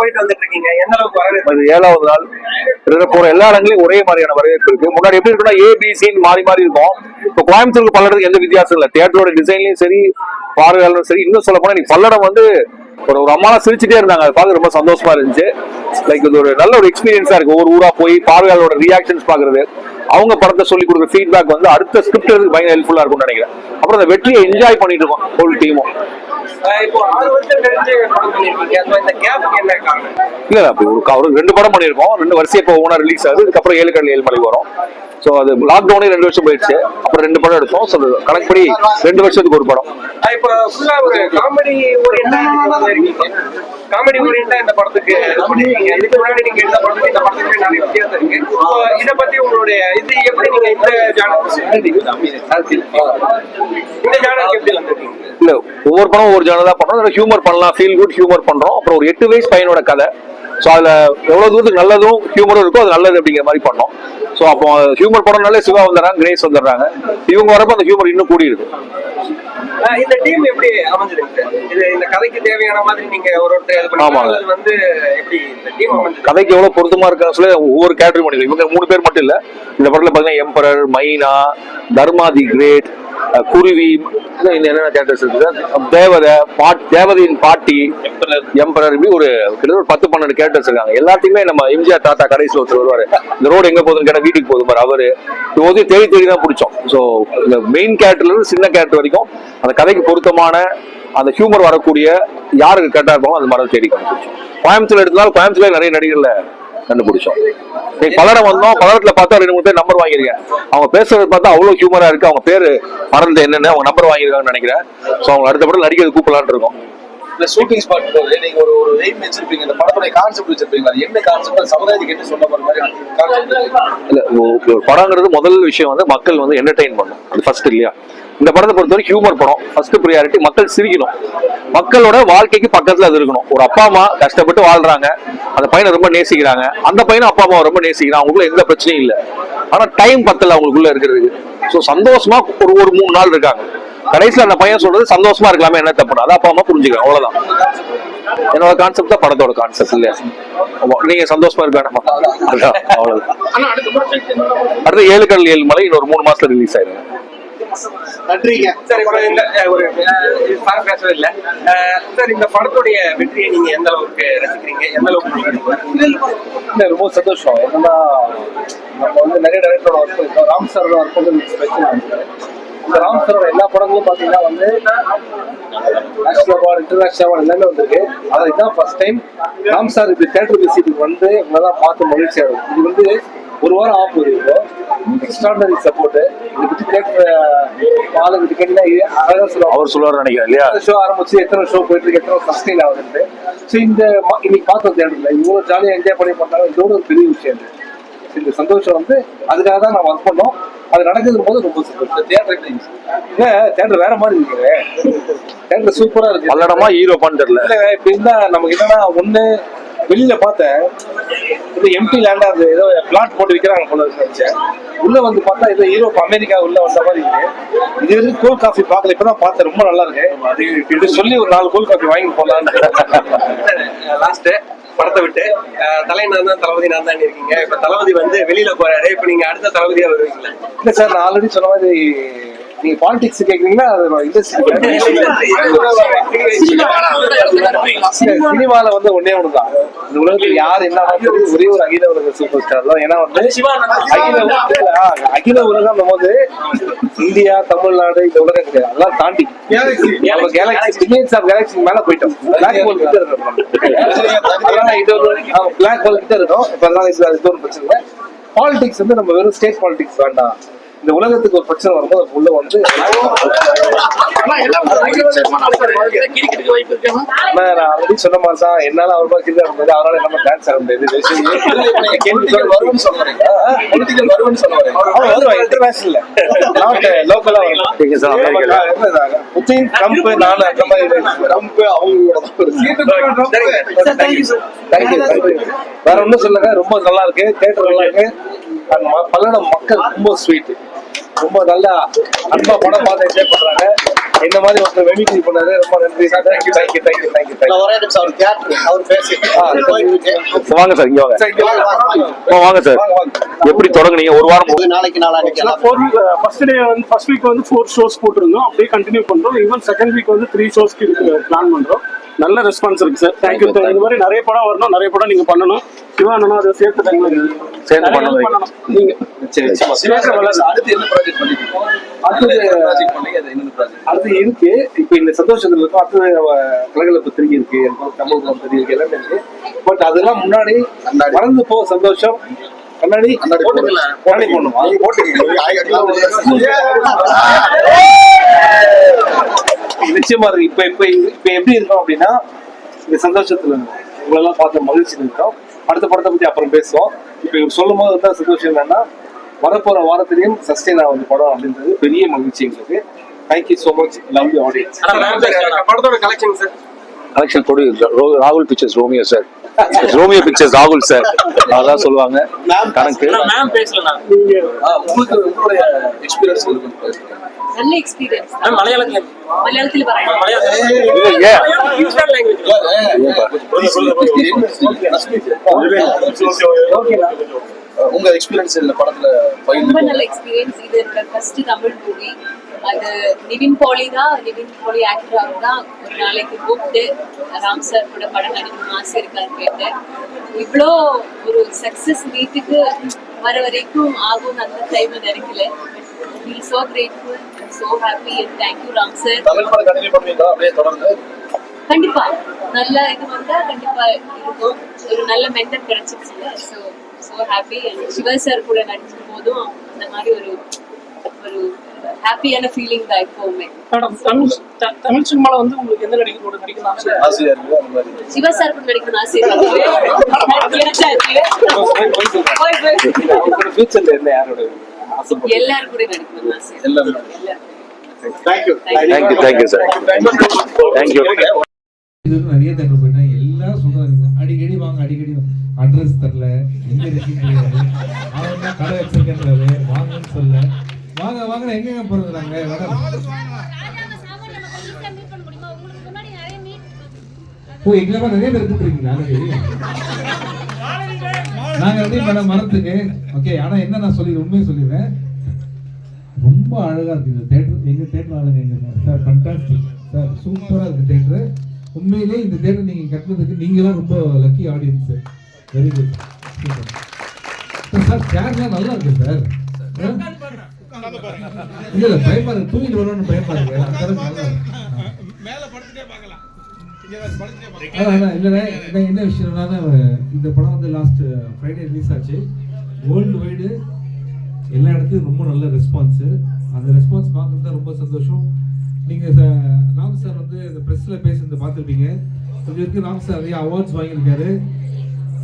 போயிட்டு வந்துட்டு இருக்கீங்க? எந்த அளவுக்கு வரவேற்பு? அது ஏழாவது நாள். போற எல்லா இடங்களையும் ஒரே மாதிரியான வரவேற்பு இருக்கு. முன்னாடி எப்படி இருக்குன்னா ஏ மாறி மாறி இருக்கும். இப்போ கோயம்புத்தூருக்கு பல்லடத்துக்கு எந்த வித்தியாசம் இல்லை. தியேட்டரோட டிசைன்லயும் சரி பார்வையாளரும் சரி. இன்னும் சொல்ல போனா நீ பல்லடம் வந்து ஒரு ஒரு அம்மாலாம் சிரிச்சுட்டே இருந்தாங்க. அதை பார்க்க ரொம்ப சந்தோஷமா இருந்துச்சு. லைக் இது ஒரு நல்ல ஒரு எக்ஸ்பீரியன்ஸா இருக்கு. ஒவ்வொரு ஊரா போய் பார்வையாளரோட ரியாக்ஷன்ஸ் பாக்குறது அவங்க படத்தை சொல்லி கொடுக்குற ஃபீட்பேக் வந்து அடுத்த ஸ்கிரிப்ட் பயங்கர ஹெல்ப்ஃபுல்லா இருக்கும்னு நினைக்கிறேன். அப்புறம் அந்த வெற்றியை என்ஜாய் பண்ணிட்டு இருக்கோம் ஹோல் டீமும் இந்த இல்ல அப்படி ஒரு ரெண்டு படம் பண்ணியிருக்கோம். ரெண்டு வருஷம் இப்போ ஒவ்வொன்றா ரிலீஸ் ஆகுது. இதுக்கப்புறம் ஏழு கடல் ஏழு மலை வரும். ஸோ அது லாக்டவுனே ரெண்டு வருஷம் போயிடுச்சு. அப்புறம் ரெண்டு படம் எடுத்தோம். ஸோ கணக்குப்படி ரெண்டு வருஷத்துக்கு ஒரு படம். காமெடி ஓரியண்டா இந்த படத்துக்கு பண்ணிருக்கீங்க. இதுக்கு முன்னாடி நீங்க எடுத்த படத்துக்கு இந்த படத்துக்கு நிறைய வித்தியாசம் இருக்கு. So இத பத்தி உங்களுடைய இது எப்படி நீங்க இந்த இந்த எப்படி வந்திருக்கீங்க இல்ல ஒவ்வொரு படம் ஒவ்வொரு ஜானர் தான் பண்றோம். ஹியூமர் பண்ணலாம் ஃபீல் குட் ஹியூமர் பண்றோம். அப்புறம் ஒரு எட்டு வயசு பையனோட கதை. ஸோ அதுல எவ்வளவு தூரத்துக்கு நல்லதும் ஹியூமரும் இருக்கோ அது நல்லது அப்படிங்கிற மாதிரி பண்ணோம். ஸோ அப்போ ஹியூமர் படம்னாலே சிவா வந்துடுறாங்க கிரேஸ் வந்துடுறாங்க. இவங்க வரப்போ அந்த ஹியூமர் இன்னும் கூடி இருக்கு இந்த டீம் எப்படி அமைஞ்சிருக்கு? இது இந்த கதைக்கு தேவையான மாதிரி நீங்க ஒரு ஒருத்தர் வந்து எப்படி இந்த டீம் அமைஞ்சிருக்கு? கதைக்கு எவ்வளவு பொருத்தமா இருக்கான்னு சொல்லி ஒவ்வொரு கேட்டரி பண்ணிருக்கோம் இவங்க மூணு பேர் மட்டும் இல்ல. இந்த படத்துல பாத்தீங்கன்னா எம்பரர் மைனா தர்மா தி கிரேட் குருவி என்னென்ன கேரக்டர்ஸ் இருக்குது தேவதை பாட் தேவதையின் பாட்டி எம்பரர் இப்படி ஒரு கிட்டத்தட்ட ஒரு பத்து பன்னெண்டு கேரக்டர்ஸ் இருக்காங்க. எல்லாத்தையுமே நம்ம எம்ஜிஆர் தாத்தா கடைசியில் ஒருத்தர் வருவாரு. இந்த ரோடு எங்க போகுதுன்னு கேட்டா வீட்டுக்கு போகுது பாரு அவரு. இது வந்து தேடி தேடி தான் பிடிச்சோம். ஸோ இந்த மெயின் கேரக்டர்ல இருந்து சின்ன கேரக்டர் வரைக்கும் அந்த கதைக்கு பொருத்தமான அந்த ஹியூமர் வரக்கூடிய யாருக்கு கரெக்டா இருப்பாங்களோ அந்த மாதிரி தேடி கண்டுபிடிச்சோம் கோயம்புத்தூர் எடுத்தாலும் கோயம்புத்தூர்ல நிறைய நடிகர்ல கண்டுபிடிச்சோம். நீ பல்லடம் வந்தோம் பலரத்துல பார்த்தா ரெண்டு மூணு பேர் நம்பர் வாங்கியிருக்கேன் அவங்க பேசுறது பார்த்தா அவ்வளவு ஹியூமரா இருக்கு. அவங்க பேரு மறந்து என்னன்னு அவங்க நம்பர் வாங்கியிருக்காங்கன்னு நினைக்கிறேன். ஸோ அவங்க அடுத்த படம் நடிக்கிறது கூப்பிடலான் இருக்கோம். இந்த ஷூட்டிங் ஸ்பாட் போது நீங்க ஒரு ஒரு எய்ம் வச்சிருப்பீங்க இந்த படத்துடைய கான்செப்ட் வச்சிருப்பீங்க அது என்ன கான்செப்ட் சமுதாயத்துக்கு என்ன சொன்ன மாதிரி கான்செப்ட் இல்ல ஒரு- படங்கிறது முதல் விஷயம் வந்து மக்கள் வந்து என்டர்டெயின் பண்ணும். அது ஃபர்ஸ்ட் இல்லையா? இந்த படத்தை பொறுத்தவரை ஹியூமர் படம் ஃபர்ஸ்ட் ப்ரியாரிட்டி மக்கள் சிரிக்கணும். மக்களோட வாழ்க்கைக்கு பக்கத்துல அது இருக்கணும். ஒரு அப்பா அம்மா கஷ்டப்பட்டு வாழ்றாங்க. அந்த பையனை ரொம்ப நேசிக்கிறாங்க. அந்த பையனை அப்பா அம்மாவை ரொம்ப நேசிக்கிறான் அவங்களுக்குள்ள எந்த பிரச்சனையும் இல்லை. ஆனா டைம் பத்தல அவங்களுக்குள்ள இருக்கிறதுக்கு. ஸோ சந்தோஷமா ஒரு ஒரு மூணு நாள் இருக்காங்க. கடைசியில் அந்த பையன் சொல்றது சந்தோஷமா இருக்கலாமே என்ன தப்புனா அது அப்பா அம்மா புரிஞ்சுக்கலாம் அவ்வளவுதான். என்னோட கான்செப்ட் தான் படத்தோட கான்செப்ட் இல்லையா? ஆமா, நீங்க சந்தோஷமா இருக்கானமா அவ்வளவுதான். அடுத்து ஏழு கடல் ஏழு மலை இன்னொரு மூணு மாசத்துல ரிலீஸ் ஆயிடும் நன்றிங்க. சார் இப்போ இந்த ஒரு சார் பேசவே இல்லை சார் இந்த படத்துடைய வெற்றியை நீங்க எந்த அளவுக்கு ரசிக்கிறீங்க? எந்த அளவுக்கு ரொம்ப சந்தோஷம். என்னன்னா நம்ம வந்து நிறைய டைரக்டரோட ஒர்க் ராம் சாரோட ராம் சாரோட எல்லா படங்களும் பாத்தீங்கன்னா வந்து நேஷனல் அவார்டு இன்டர்நேஷனல் அவார்டு எல்லாமே வந்திருக்கு. ஆனா இதுதான் ஃபர்ஸ்ட் டைம் ராம் சார் இது தேட்டர் விசிட்டுக்கு வந்து உங்களதான் பார்த்து மகிழ்ச்சி ஆகும் இது வந்து ஒரு வாரம் ஆஃப் போகுது இப்போ. எக்ஸ்ட்ராடனரி சப்போர்ட் இதை பத்தி தேட்டர் ஆளுங்க கேட்டீங்கன்னா அழகா சொல்லுவாங்க அவர் சொல்லுவார் நினைக்கிறேன் இல்லையா? ஷோ ஆரம்பிச்சு எத்தனை ஷோ போயிட்டு இருக்கு எத்தனை சஸ்டெயின் ஆகுதுன்ட்டு ஸோ இந்த இன்னைக்கு பார்த்தோம் தேட்டர்ல இவ்வளோ ஜாலியாக என்ஜாய் பண்ணி பண்ணாலும் இதோட ஒரு பெரிய விஷயம் இந்த சந்தோஷம் வந்து அதுக்காக தான் நான் ஒர்க் பண்ணோம். அது நடக்குது போது ரொம்ப சந்தோஷம். தேட்டர் இல்லை தேட்டர் வேற மாதிரி இருக்குது. தேட்டர் சூப்பரா இருக்கு. பல்லடமா ஹீரோப்பான்னு தெரியல. இல்ல இப்ப இருந்தா நமக்கு என்னன்னா ஒண்ணு வெளியில பார்த்தேன். இது எம்டி லேண்டா இருந்து ஏதோ பிளாட் போட்டு விற்கிறாங்க போல இருக்கு நினைச்சேன். உள்ள வந்து பார்த்தா ஏதோ யூரோப் அமெரிக்கா உள்ள வந்த மாதிரி இருக்கு. இது வரைக்கும் கோல் காஃபி பார்க்கல. இப்பதான் பார்த்தேன். ரொம்ப நல்லா இருக்கு. இது சொல்லி ஒரு நாலு கோல் காஃபி வாங்கி போடலான்னு லாஸ்ட் படத்தை விட்டு தலை நான் தான் தளபதி நான் தான் இருக்கீங்க. இப்ப தளபதி வந்து வெளியில போறாரு. இப்ப நீங்க அடுத்த தளபதியா வருவீங்களா? இல்ல சார் நான் ஆல்ரெடி சொன்ன மாதிரி நீங்க பாலிடிக்ஸ் கேக்குறீங்களா? சினிமால வந்து ஒன்னே ஒண்ணுதான். இந்த உலகத்துல யார் என்ன ஒரே ஒரு அகில உலக சூப்பர் ஸ்டார் தான். ஏன்னா வந்து அகில அகில உலகம் போது இந்தியா தமிழ்நாடு இந்த உலகம் கிடையாது அதெல்லாம் தாண்டி. நம்ம கேலக்சி மில்லியன்ஸ் ஆஃப் கேலக்சி மேல போயிட்டோம். பிளாக் ஹோல் கிட்ட இருக்கோம் அதனால இது ஒரு பிளாக் ஹோல் கிட்ட இருக்கோம். இப்ப அதனால இது அது ஒரு பிரச்சனை பாலிடிக்ஸ் வந்து நம்ம வெறும் ஸ்டேட் பாலிடிக்ஸ் வேண்டாம். இந்த உலகத்துக்கு ஒரு பிரச்சனை வரும்போது உள்ள வந்து ஆல்ரெடி சொன்ன மாதிரி தான் என்னால அவர் மாதிரி கிரிக்கெட் அவரால நம்ம டான்ஸ் ஆட முடியாது கேள்வி வருவன்னு சொல்ல வரீங்க பொலிட்டிக்கல் வருவன்னு சொல்ல வரீங்க அவன் வருவான் இன்டர்நேஷனல் நாட் லோக்கலா அமெரிக்கால. புத்தின் ட்ரம்ப் நானு அந்த மாதிரி ட்ரம்ப் அவங்களோட வேற ஒண்ணும் சொல்லுங்க ரொம்ப நல்லா இருக்கு தேட்டர் நல்லா இருக்கு பல்லடம் மக்கள் ரொம்ப ஸ்வீட்டு ரொம்ப நல்லா அன்பா படம் பார்த்து என்ஜாய் பண்றாங்க. இந்த மாதிரி ஒருத்தர் வெமிக்ரி பண்ணாரு. ரொம்ப நன்றி sir. Thank you thank you thank you thank you thank you ஒரே நிமிஷம் அவர் தியேட்டர் அவர் பேசி. வாங்க சார் இங்க வாங்க. வாங்க. சார். எப்படி தொடங்குனீங்க? ஒரு வாரம் இது நாளைக்கு ஃபோர் ஃபர்ஸ்ட் டே வந்து ஃபர்ஸ்ட் வீக் வந்து ஃபோர் ஷோஸ் போட்டிருந்தோம். அப்படியே கண்டினியூ பண்றோம். ஈவன் செகண்ட் வீக் வந்து த்ரீ ஷோஸ்க்கு பிளான் பண்றோம். நல்ல ரெஸ்பான்ஸ் இருக்கு சார் தேங்க்யூ சார் இந்த மாதிரி நிறைய படம் வரணும் நிறைய படம் நீங்க பண்ணணும். சிவா அண்ணனும் அதை சேர்த்து சேர்த்து பண்ணணும். நீங்க சரி நிச்சயமா. அடுத்து என்ன ப்ராஜெக்ட் பண்ணிருக்கோம் அடுத்தது ப்ராஜெக்ட் பண்ணி அது என்ன ப்ராஜெக்ட் அடுத்து இருக்கு. இப்ப இந்த சந்தோஷத்துல இருக்கும். அடுத்தது கலகலப்பு திரிகை இருக்கு தமிழ் படம் திரிகை இருக்கு எல்லாமே இருக்கு. பட் அதெல்லாம் முன்னாடி. மறந்து போ சந்தோஷம். கண்ணாடி கண்ணாடி போடணுமா. நிச்சயமா இருக்கு இப்ப இப்ப இப்ப எப்படி இருக்கோம் அப்படின்னா இந்த சந்தோஷத்துல. உங்களெல்லாம் பார்த்த மகிழ்ச்சியில் இருக்கோம். அடுத்த படத்தை பத்தி அப்புறம் பேசுவோம். இப்ப சொல்லும் போது தான் சந்தோஷம் என்னன்னா வரப்போற வாரத்திலையும் சஸ்டெயின் ஆகுது படம் அப்படின்றது பெரிய மகிழ்ச்சி எங்களுக்கு. Thank you so much love you audience படத்தோட கலெக்ஷன் சார் கலெக்ஷன் கொடு ராகுல் Pictures Romeo sir Romeo Pictures ராகுல் சார் அதான் சொல்லுவாங்க. கணக்கு. உங்களுக்கு உங்க எக்ஸ்பீரியன்ஸ் இந்த படத்துல ரொம்ப நல்ல எக்ஸ்பீரியன்ஸ் இது இருக்கிற ஃபர்ஸ்ட் தமிழ் மூவி அது நிவின் போலி தான். நிவின் போலி ஆக்டர் அவர் தான். ஒரு நாளைக்கு கூப்பிட்டு ராம் சார் கூட படம் நடிக்கணும் ஆசை இருக்கான்னு கேட்டேன். இவ்வளோ ஒரு சக்சஸ் வீட்டுக்கு வர வரைக்கும் ஆகும் அந்த டைம் நினைக்கல feel so grateful so happy and thank you Ram sir கண்டிப்பா. நல்ல இது வந்தா கண்டிப்பா இருக்கும். ஒரு நல்ல மென்டர் கிடைச்சிருச்சு so so happy Siva sir கூட நடிக்கும் போதும் அந்த மாதிரி ஒரு ஒரு ஹாப்பியான ஃபீலிங் தான் எப்பவுமே. மேடம் தமிழ் தமிழ் சினிமால வந்து உங்களுக்கு எந்த நடிகர் கூட நடிக்கணும் ஆசை? ஆசையா இருக்கு அந்த மாதிரி. சிவா சார் கூட நடிக்கணும்னு ஆசை இருக்கு. போய் போய். ஃபியூச்சர்ல என்ன யாரோட ஆசைப்படுறீங்க எல்லாரும் கூட நடிக்கணும்னு ஆசை. எல்லாரும். Thank you thank you thank you sir thank you நிறைய அட்ரஸ் தரல எங்க இருக்கீங்க அவன் தான் கடை வச்சிருக்கேன்றாரு வாங்கன்னு சொல்ல. வாங்க வாங்க எங்கெங்க போறது நாங்க? மேடம் ஓ எங்களை மாதிரி நிறைய பேர் கூப்பிட்டுருக்கீங்க நாளைக்கு. நாங்க ரெடி பண்ண மரத்துக்கு. ஓகே ஆனா என்ன நான் சொல்லி உண்மையை சொல்லிடுறேன். ரொம்ப அழகா இருக்கு இந்த தேட்டர் எங்க தேட்டர் ஆளுங்க எங்க சார் ஃபண்டாஸ்டிக் சார் சூப்பரா இருக்கு தேட்டர் உண்மையிலேயே இந்த தேட்டர் நீங்க கட்டுனதுக்கு நீங்க தான் ரொம்ப lucky audience very good sir சேர்லாம் நல்லா இருக்கு சார் இல்ல இல்ல பயமா இருக்கு தூங்கிட்டு வரணும்னு பயமா இருக்கு என்ன விஷயம்னா இந்த படம் வந்து லாஸ்ட் ஃப்ரைடே ரிலீஸ் ஆச்சு. வேர்ல்டு வைடு எல்லா இடத்துலையும் ரொம்ப நல்ல ரெஸ்பான்ஸு அந்த ரெஸ்பான்ஸ் பார்க்குறது தான் ரொம்ப சந்தோஷம். நீங்கள் ராம் சார் வந்து இந்த ப்ரெஸ்ஸில் பேசுனது பார்த்துருப்பீங்க. இது வரைக்கும் ராம் சார் நிறைய அவார்ட்ஸ் வாங்கியிருக்காரு.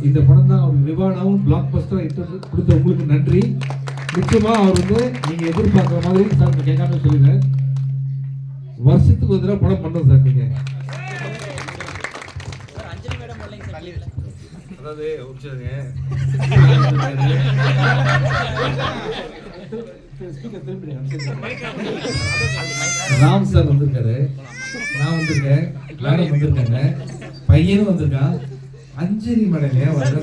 இந்த படம் தான் அவருக்கு ரிவார்டாகவும் பிளாக் பஸ்டராக இட்டு கொடுத்த உங்களுக்கு நன்றி. நிச்சயமாக அவர் வந்து நீங்கள் எதிர்பார்க்குற மாதிரி சார் கேட்காம சொல்லிடுறேன் வருஷத்துக்கு ஒரு தடவை படம் பண்ணுறோம் சார் நீங்கள் அதாவது ராம் சார் வந்திருக்காரு. நான் வந்திருக்கேன். மேடம் வந்திருக்காங்க. பையனும் வந்திருக்கான். அஞ்சலி மேடம் ஏன் வரல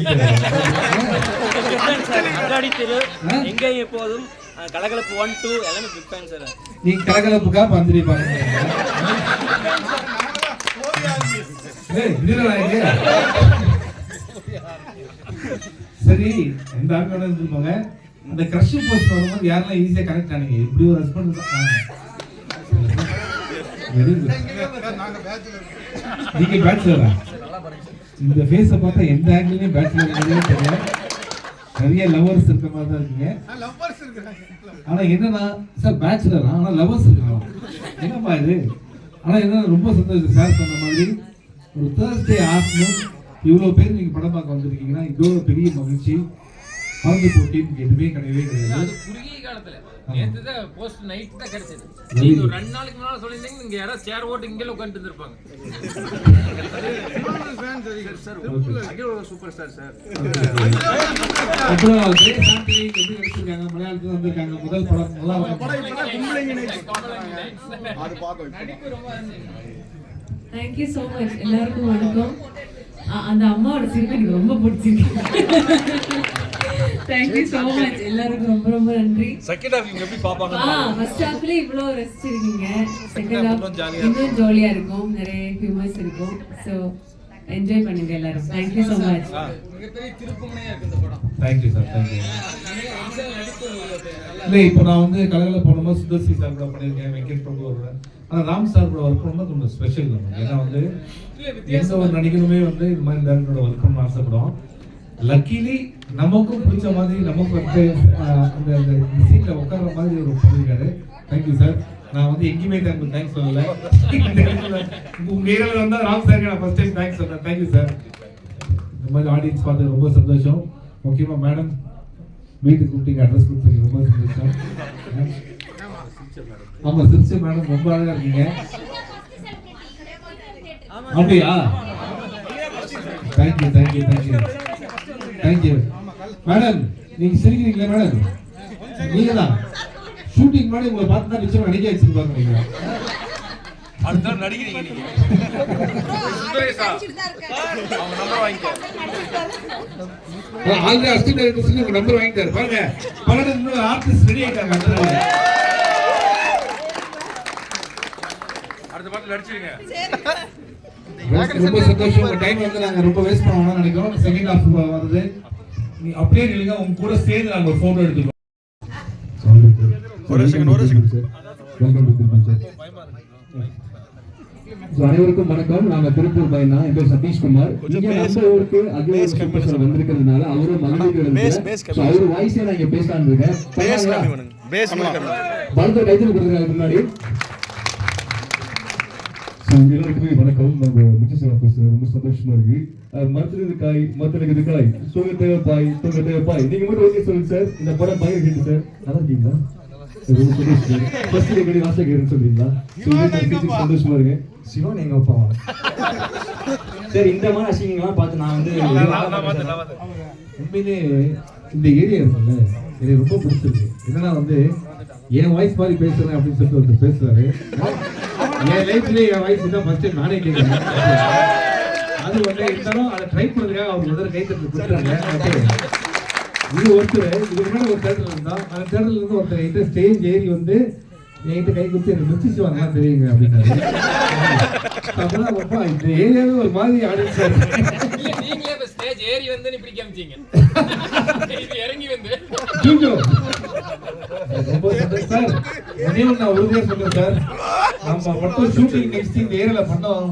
அங்காடி தெரு ஆ? எங்கே எப்போதும் கலகலப்பு ஒன் டூ எல்லாமே பிக் ஃபேன் சார் நீ கலகலப்புக்கா பந்திரி பாருங்க. சரி எந்த ஆட்களோட இருந்துருப்பாங்க. இந்த கிரஷ் போஸ்ட் வரும்போது யாரெல்லாம் ஈஸியா கனெக்ட் ஆனீங்க? இப்படி ஒரு ஹஸ்பண்ட் தான் வெரி குட் நீங்க பேச்சுலரா இந்த ஃபேஸை பார்த்தா எந்த ஆங்கிலையும் பேச்சுலர் தெரியல நிறைய லவர்ஸ் இருக்க மாதிரி தான் இருக்கீங்க. ஆனா என்னன்னா சார் பேச்சுலர் ஆனா லவர்ஸ் இருக்கலாம் என்னப்பா இது? ஆனா என்ன ரொம்ப சந்தோஷம். சார் சொன்ன மாதிரி ஒரு தேர்ஸ்டே ஆஃப்டர்நூன் இவ்வளோ பேர் நீங்கள் படம் பார்க்க வந்திருக்கீங்கன்னா இது ஒரு பெரிய மகிழ்ச்சி. பறந்து போட்டின்னு எதுவுமே கிடையவே கிடையாது. குறுகிய காலத்துல. நேத்து தான் போஸ்ட் நைட் தான் கிடைச்சது. நீங்க. ஒரு ரெண்டு நாளைக்கு முன்னால சொல்லியிருந்தீங்க இங்க யாராவது சேர் ஓட்டு இங்கே உட்காந்துட்டு இருந்திருப்பாங்க. சூப்பர் ஸ்டார் சார் அப்புறம் ஜெய சாந்தி எப்படி நடிச்சிருக்காங்க மலையாளத்துல வந்திருக்காங்க முதல் படம் நல்லா தேங்க்யூ ஸோ மச் எல்லாருக்கும் வணக்கம். அந்த அம்மாவோட சிரிப்பு எனக்கு ரொம்ப பிடிச்சிருக்கு. தேங்க்யூ ஸோ மச் எல்லாருக்கும் ரொம்ப ரொம்ப நன்றி. செகண்ட் ஹாஃப் இவங்க எப்படி பாப்பாங்க? ஆ ஃபர்ஸ்ட் ஹாஃப்ல இவ்வளோ ரசிச்சிருக்கீங்க செகண்ட் ஹாஃப் இன்னும் ஜாலியா இருக்கும். நிறைய ஹியூமர்ஸ் இருக்கும். ஸோ என்ஜாய் பண்ணுங்க எல்லாரும். தேங்க்யூ ஸோ மச் மிகப்பெரிய திருப்புமுனையா இருக்கு இந்த படம் தேங்க்யூ சார் தேங்க்யூ இல்லை இப்போ நான் வந்து கலகல போனோமா சுதர்சி சார் கூட பண்ணியிருக்கேன் வெங்கட் பிரபு கூட ஆனால் ராம் சார் கூட ஒர்க் பண்ணும்போது கொஞ்சம் ஸ்பெஷல் நமக்கு ஏன்னா வந்து எந்த ஒரு நடிகருமே வந்து இது மாதிரி டேரக்டரோட ஒர்க் பண்ண ஆசைப்படுவோம் லக்கிலி நமக்கும் பிடிச்ச மாதிரி நமக்கு வந்து அந்த அந்த சீட்டில் உட்கார்ற மாதிரி ஒரு பண்ணியிருக்காரு தேங்க்யூ சார் நான் வந்து எங்கேயுமே தேங்க் தேங்க்ஸ் சொல்லல. உங்க ஏரியாவில் வந்தால் ராம் சார் நான் ஃபர்ஸ்ட் டைம் தேங்க்ஸ் சொல்றேன். தேங்க்யூ சார் இந்த மாதிரி ஆடியன்ஸ் பார்த்து ரொம்ப சந்தோஷம். முக்கியமாக மேடம் வீட்டுக்கு கூப்பிட்டீங்க அட்ரஸ் கொடுத்தீங்க. ரொம்ப சந்தோஷம். ஆமாம் சிரிச்சு மேடம் ரொம்ப அழகாக இருக்கீங்க. அப்படியா? Thank you thank you thank you thank you madam நீங்க சிரிக்கிறீங்களா மேடம் நீங்க தான் ஷூட்டிங் முன்னாடி உங்களை பார்த்து தான் நிச்சயம் நடிக்க வச்சிருப்பாங்க நீங்க. அடுத்த நடிக்கிறீங்க நீங்க. சுந்தரேசா அவங்க நம்பர் வாங்கிக்கோ ஆல்ரெடி அசிஸ்டன்ட் டைரக்டர் உங்க நம்பர் வாங்கிட்டாரு. பாருங்க. பக்கத்துல இன்னும் ஆர்டிஸ்ட் ரெடி ஆயிட்டாங்க. அடுத்த பாட்டு நடிச்சிருங்க. ரொம்ப சந்தோஷம். டைம் வந்து நாங்க ரொம்ப வேஸ்ட் பண்ணணும்னு நினைக்கிறோம். செகண்ட் ஹாஃப் வருது நீ அப்படியே நில்லுங்க. உங்க கூட சேர்ந்து நாங்க ஒரு போட்டோ எடுத்துக்கிறோம். ஒரு செகண்ட் ஒரு செகண்ட் அனைவருக்கும் வணக்கம். நாங்க திருப்பூர் பையனா என் பேர் சதீஷ்குமார். இங்க நம்ம ஊருக்கு சூப்பர் ஸ்டார் வந்திருக்கிறதுனால அவரும் மகிழ்ச்சி அவரு வாய்ஸே நான் இங்க பேசலாம்னு இருக்கேன். பலத்த கைத்தல் கொடுக்குறாங்க முன்னாடி. எல்லாருக்குமே வணக்கம். நம்ம முத்துசிவா பேசுறேன் ரொம்ப சந்தோஷமா இருக்கு. மரத்துல காய் மரத்துல காய் தூங்க தேவை பாய் தூங்க தேவை பாய். நீங்க மட்டும் ஓகே சொல்லுங்க சார். இந்த படம் பயங்கர ஹிட் சார். நல்லா இருக்கீங்களா? ரொம்ப சந்தோஷம். ஃபர்ஸ்ட் எப்படி சொல்றீங்களா? சொல்லுங்க சந்தோஷமா இருக்கு சிவன் எங்க அப்பாவா சரி இந்த மாதிரி அசிங்கங்கள்லாம் பார்த்து நான் வந்து உண்மையிலே இந்த ஏரியா இருக்குல்ல எனக்கு ரொம்ப பிடிச்சிருக்கு. என்னன்னா வந்து என் வாய்ஸ் மாதிரி பேசுறேன் அப்படின்னு சொல்லிட்டு ஒருத்தர் பேசுறாரு. என் லைஃப்ல என் வாய்ஸ் தான் ஃபர்ஸ்ட் நானே கேட்கிறேன் அது வந்து இருந்தாலும் அதை ட்ரை பண்ணதுக்காக அவர் முதல்ல கை தட்டு கொடுத்தாங்க Okay. இது ஒருத்தர் இதுக்கு முன்னாடி ஒரு தேட்டர் இருந்தா அந்த தேட்டர்ல இருந்து ஒருத்தர் என்கிட்ட ஸ்டேஜ் ஏறி வந்து என்கிட்ட கை கொடுத்து எனக்கு மிச்சிச்சு வாங்க தெரியுங்க அப்படின்னாரு. அப்பதான் அப்பா இந்த ஏரியாவே ஒரு மாதிரி இல்ல நீங்களே ஸ்டேஜ் ஏறி வந்து இப்படி காமிச்சீங்க. இறங்கி வந்து! ரொம்ப சந்தோஷம் சார் ஒரே ஒண்ணு நான் உறுதியா சொல்றேன் சார் நம்ம மட்டும் ஷூட்டிங் நெக்ஸ்ட் இந்த ஏரியால பண்ணோம்.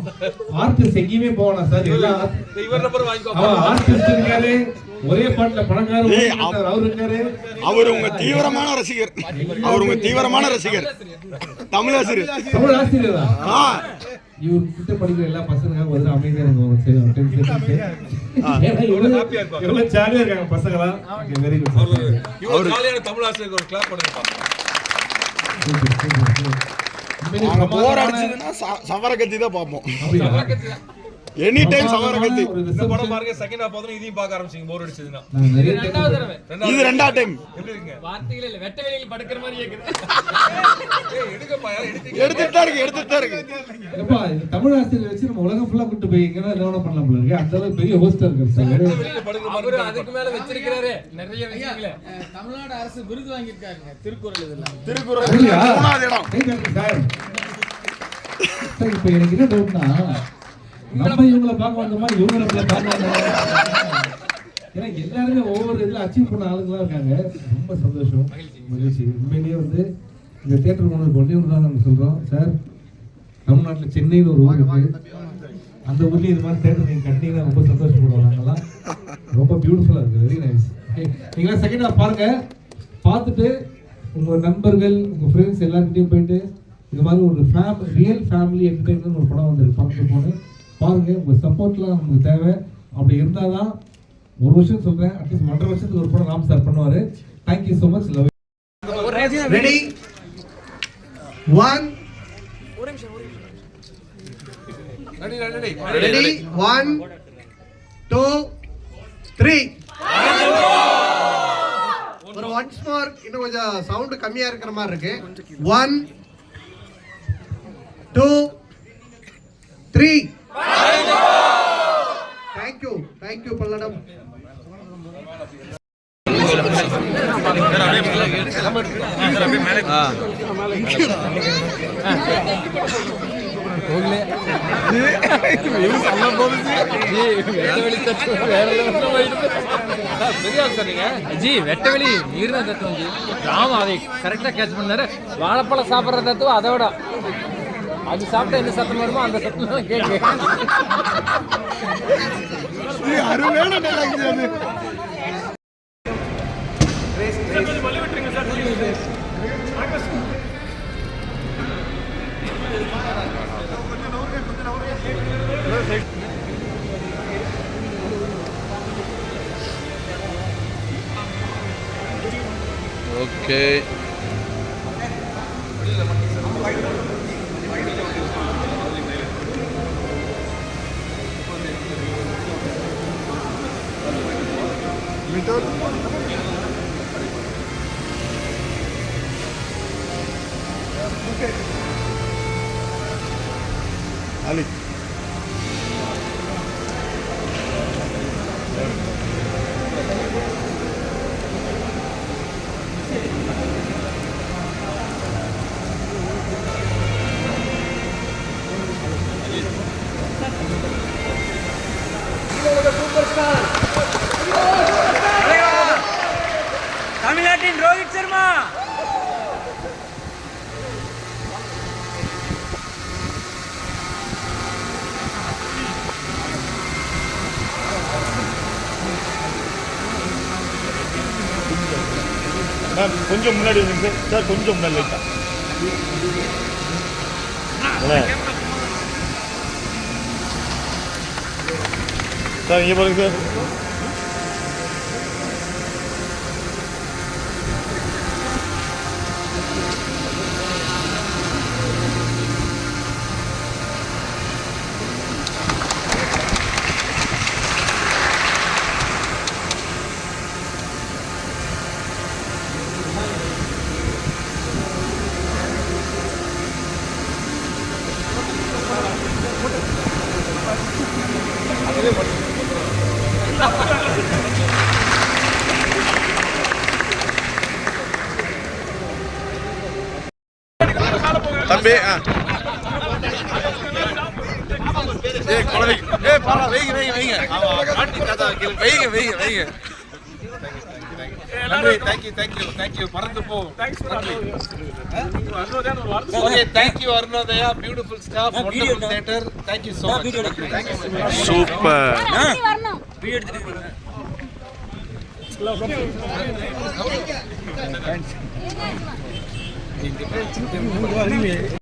ஆர்டிஸ்ட் எங்கேயுமே போகணும் சார் எல்லாம் இவர் நம்பர் வாங்கிக்கோ. அவன் ஆர்டிஸ்ட் இருக்காரு. ஒரே பாட்டுல பணக்காரர் அவர் இருக்காரு. அவர் உங்க தீவிரமான ரசிகர். அவர் உங்க தீவிரமான ரசிகர். தமிழாசிரியர். தமிழ் ஆசிரியரா ஆ. இவர் கிட்ட படிக்கிற எல்லா பசங்க ஒரு அமைதியா இருந்தவங்க சரி ஒரு tension இருக்கு. ஏன்னா இவ்வளவு எவ்வளவு ஜாலியா இருக்காங்க பசங்களா? வெரி குட் இவர் ஜாலியான தமிழ் ஆசிரியருக்கு ஒரு கிளாப் ச- சவர கத்தி தான். பார்ப்போம் எனி டைம் சவர கத்தி. இந்த படம் பாருங்க செகண்ட் ஹாஃப் வந்து இதையும் பார்க்க ஆரம்பிச்சீங்க. போர் அடிச்சதுன்னா. ரெண்டாவது தடவை. இது ரெண்டாவது டைம் எப்படி இருக்கீங்க வார்த்தைகள் இல்ல வெட்ட வெளியில் படுக்கிற மாதிரி கேக்குது ஏய் எடுங்கப்பா யாரும் எடுத்தீங்க எடுத்துட்டு தான் இருக்கு எடுத்துட்டு தான் இருக்கு. எப்பா இந்த தமிழ் ஆசிரியர் வச்சு நம்ம உலகம் ஃபுல்லா கூட்டு போய் எங்கன்னா டெவலப் பண்ணலாம் போல இருக்கு. அந்த அளவுக்கு பெரிய ஹோஸ்டா இருக்கு சார். வெளியில படுக்கிற மாதிரி அவரு அதுக்கு மேல வச்சிருக்கிறாரு. நிறைய விஷயங்கள. தமிழ்நாடு அரசு விருது வாங்கியிருக்காருங்க. திருக்குறள் இதெல்லாம் திருக்குறள்? மூணாவது இடம். சார், இப்ப எனக்கு என்ன டவுட்னா நம்ம இவங்கள பார்க்க வந்தோமா இவங்க நம்மளை பார்க்க வந்தோமா ஏன்னா எல்லாருமே ஒவ்வொரு இதில் அச்சீவ் பண்ண ஆளுங்களாம் இருக்காங்க. ரொம்ப சந்தோஷம் மகிழ்ச்சி. உண்மையிலேயே வந்து இந்த தேட்டர் ஓனர் ஒன்னே ஒன்று தான் நாங்கள் சொல்கிறோம் சார் தமிழ்நாட்டில் சென்னையில் ஒரு ஊர் அந்த ஊர்லேயும் இது மாதிரி தேட்டர் நீங்கள் கட்டினீங்கன்னா ரொம்ப சந்தோஷப்படுவோம் நாங்கள்லாம் ரொம்ப பியூட்டிஃபுல்லாக இருக்குது வெரி நைஸ் நீங்களாம் செகண்ட் ஹாஃப் பாருங்க. பார்த்துட்டு உங்கள் நண்பர்கள் உங்கள் ஃப்ரெண்ட்ஸ் எல்லாருக்கிட்டையும் போயிட்டு இந்த மாதிரி ஒரு ஃபேம் ரியல் ஃபேமிலி என்டர்டைன்மெண்ட் ஒரு படம் வந்திருக்கு. பார்த்துட்டு போனேன் பாருங்க உங்க சப்போர்ட்லாம் நமக்கு தேவை. அப்படி இருந்தால் தான் ஒரு வருஷம் சொல்றேன் அட்லீஸ்ட் ஒன்றரை வருஷத்துக்கு ஒரு படம் ராம் சார் பண்ணுவாரு. Thank you so much love ready one ready one two three ஒரு ஒன்ஸ் மோர் இன்னும் கொஞ்சம் சவுண்ட் கம்மியா இருக்கிற மாதிரி இருக்கு. One two three thank you thank you Palladam ji வெட்டவெளி நீர்தான் தத்துவம் ஜி. ராம அதை கரெக்டாக கேட்ச் பண்ணாரு. வாழைப்பழம் சாப்பிட்ற தத்துவம் அதை விட. அது சாப்பிட்டா என்ன சத்தம் வருமோ அந்த சத்தம் தான் கேட்கு அருமையான. ஓகே தமிழ்நாட்டின் ரோஹித் சர்மா மேம் கொஞ்சம் முன்னாடி வந்துங்க சார் சார் கொஞ்சம் முன்னாடி லைட்டா சார் இங்கே பாருங்க தம்பி ஆ. ஏய் குழந்தைக்கு ஏய் பாரா வைங்க வைங்க வைங்க. வைங்க வைங்க வைங்க. நன்றி. தேங்க்யூ தேங்க்யூ தேங்க்யூ பறந்து போ. Okay thank you Arunodaya beautiful staff wonderful theatre thank you so much super quince pesos